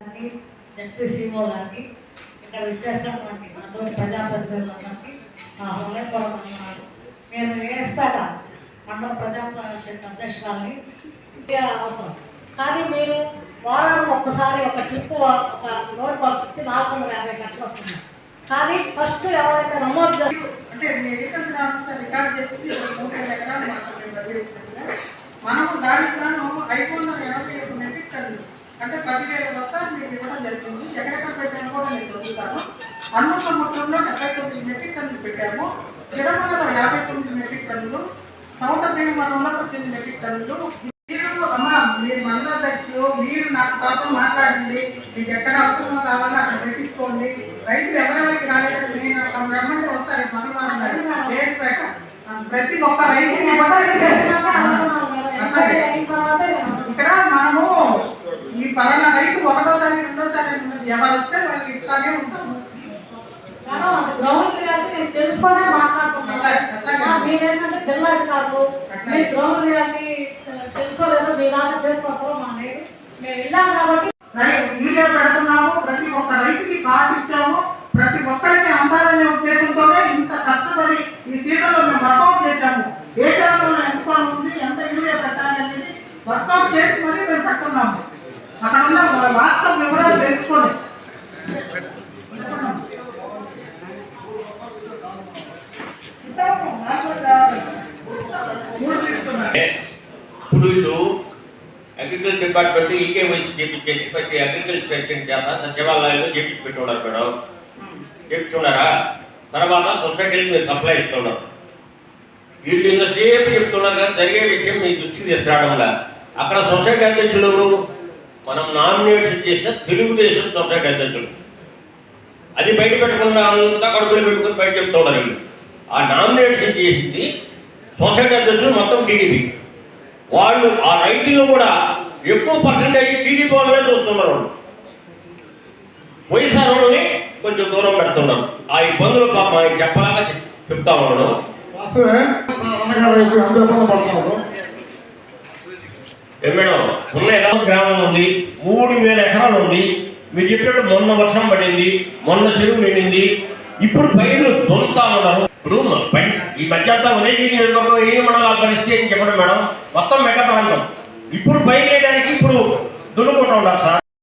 గారికి జడ్పీసీఓ గారికి ఇక్కడ ఇచ్చేస్తున్నటువంటి అటువంటి ప్రజాప్రతినిధులందరికీ మా హృదయపూర్వకమైనవాడు నేను ఏఎస్పేట మండల ప్రజా అధ్యక్షురాలని అవసరం. కానీ మీరు వారానికి ఒక్కసారి ఒక ట్రిప్ ఒక నోట్ పంపించి నాలుగు వందల యాభై గంటలు వస్తుంది కానీ ఫస్ట్ ఎవరైతే నమోదు చేస్తారు అంటే మీ ఎన్నికల రికార్డ్ చేసి మూడు ఎకరాలు మాత్రం మనము దానికి గాను ఐదు వందల ఎనభై ఐదు మెట్రిక్ టన్నులు అంటే పదివేల బస్తాలు మీకు ఇవ్వడం జరిగింది. ఎక్కడెక్కడ పెట్టాను కూడా నేను చదువుతాను. అన్న సముద్రంలో డెబ్బై తొమ్మిది మెట్రిక్ టన్నులు పెట్టాము. తిరుమలలో యాభై తొమ్మిది మెట్రిక్ టన్నులు సౌత భీమవరంలో పద్దెనిమిది మెట్రిక్ టన్నులు. మీరు అమ్మ మీరు మండలాధ్యక్షులు మీరు నాకు పాపం మాట్లాడండి. మీకు ఎక్కడ అవసరమో కావాలో అక్కడ పెట్టించుకోండి. రైతులు ఎవరెవరికి రాలేదు నేను అక్కడ రమ్మంటే వస్తారు. వేసిపేట ప్రతి ఒక్క రైతుకి పలానా రైతు ఒకటో తారీఖు రెండో తారీఖు ఎవరు వస్తే వాళ్ళకి ఇట్లానే ఉంటాము గ్రౌండ్ రియాలిటీ నేను తెలుసుకునే మాట్లాడుతున్నాను. మీరేంటంటే జిల్లా అధికారులు. మీ గ్రౌండ్ రియాలిటీ తెలుసో లేదో మీలాగా చేసుకొస్తారో మా మేము వెళ్ళాం కాబట్టి. వీడియో పెడుతున్నాము. ప్రతి ఒక్క రైతుకి కార్డు ఇచ్చాము. ప్రతి ఒక్కరికి అందాలనే ఉద్దేశంతోనే ఇంత కష్టపడి ఈ సీజన్లో మేము వర్కౌట్ చేశాము. ఏ టైంలో ఎంత పని ఉంది ఎంత యూరియా పెట్టాలి అనేది వర్కౌట్ చేసి మరీ మేము పెట్టున్నాము అక్కడ ఉన్న మన వాస్తవ వివరాలు తెలుసుకోండి ఇప్పుడు వీళ్ళు అగ్రికల్చర్ డిపార్ట్మెంట్ ఈకేవైసీ వయసు చేపించేసి ప్రతి అగ్రికల్చర్ పేషెంట్ చేత సచివాలయంలో చేపించి పెట్టున్నారు మేడం చేపించున్నారా తర్వాత సొసైటీకి మీరు సప్లై ఇస్తున్నారు. వీళ్ళు ఇంతసేపు చెప్తున్నారు కానీ జరిగే విషయం మీ దృష్టికి తీసుకురావడం వల్ల. అక్కడ సొసైటీ అధ్యక్షులు మనం నామినేషన్ చేసిన తెలుగుదేశం సొసైటీ అధ్యక్షుడు అది బయట పెట్టకుండా అంతా కడుపులో పెట్టుకుని బయట చెప్తున్నారు ఆ నామినేషన్ చేసింది సొసైటీ అధ్యక్షుడు మొత్తం టీడీపీ. వాళ్ళు ఆ రైతులు కూడా ఎక్కువ పర్సంటేజ్ టీడీపీ వాళ్ళనే చూస్తున్నారు. వైఎస్ఆర్ వాళ్ళని కొంచెం దూరం పెడుతున్నారు. ఆ ఇబ్బందులు పాపం చెప్పలాగా చెప్తా ఉన్నాడు వాస్తవే అన్నగారు ఇప్పుడు ఎంత ఇబ్బంది పడుతున్నారు ఏ మేడం? ఉన్న గ్రామం ఉంది మూడు వేల ఎకరాలు ఉంది మీరు చెప్పినట్టు మొన్న వర్షం పడింది మొన్న చెరువు నిండింది ఇప్పుడు పైర్లు దొంతా ఉన్నారు. ఇప్పుడు ఈ మధ్య అంతా ఉదయగిరి నియోజకవర్గం ఏ మండలాల పరిస్థితి అని చెప్పండి మేడం. మొత్తం మెట్ట ప్రాంతం. ఇప్పుడు పైరు వేయడానికి ఇప్పుడు దున్నుకుంటా ఉన్నారు సార్.